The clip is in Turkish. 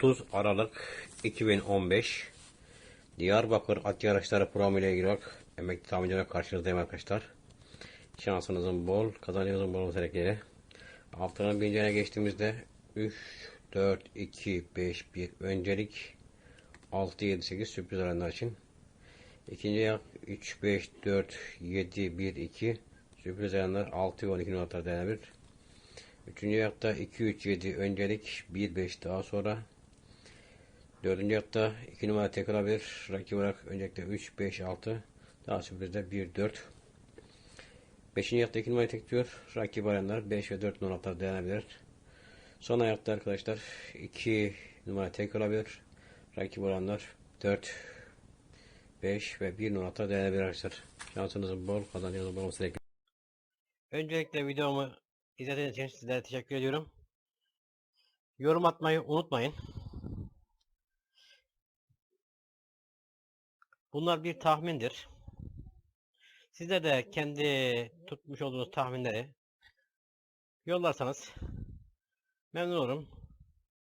30 Aralık 2015 Diyarbakır At Yarışları programı ile ilgili olarak emekli tamircilerle karşınızdayım arkadaşlar. Şansınızın bol, kazancınızın bol olması dileğiyle. Haftanın birinci ayına geçtiğimizde 3, 4, 2, 5, 1 öncelik 6, 7, 8 sürpriz oranlar için. İkinci yak 3, 5, 4, 7, 1, 2 sürpriz oranlar 6 ve 12 numaralar dayanabilir. Üçüncü yakta 2-3-7 öncelik 1-5 daha sonra. Dördüncü yakta 2 numara tek olabilir. Rakip olarak öncelikle 3-5-6 daha sürprizde 1-4. Beşinci yakta 2 numara tek diyor. Rakip alanlar 5 ve 4 numaralar dayanabilir. Son ayakta arkadaşlar 2 numara tek olabilir. Rakip olanlar 4 5 ve 1 numaralar dayanabilir arkadaşlar. Şansınızın bol, kazancınızın bol olması. Öncelikle videomu İzlediğiniz için sizlere teşekkür ediyorum. Yorum atmayı unutmayın. Bunlar bir tahmindir. Sizler de kendi tutmuş olduğunuz tahminleri yollarsanız memnun olurum.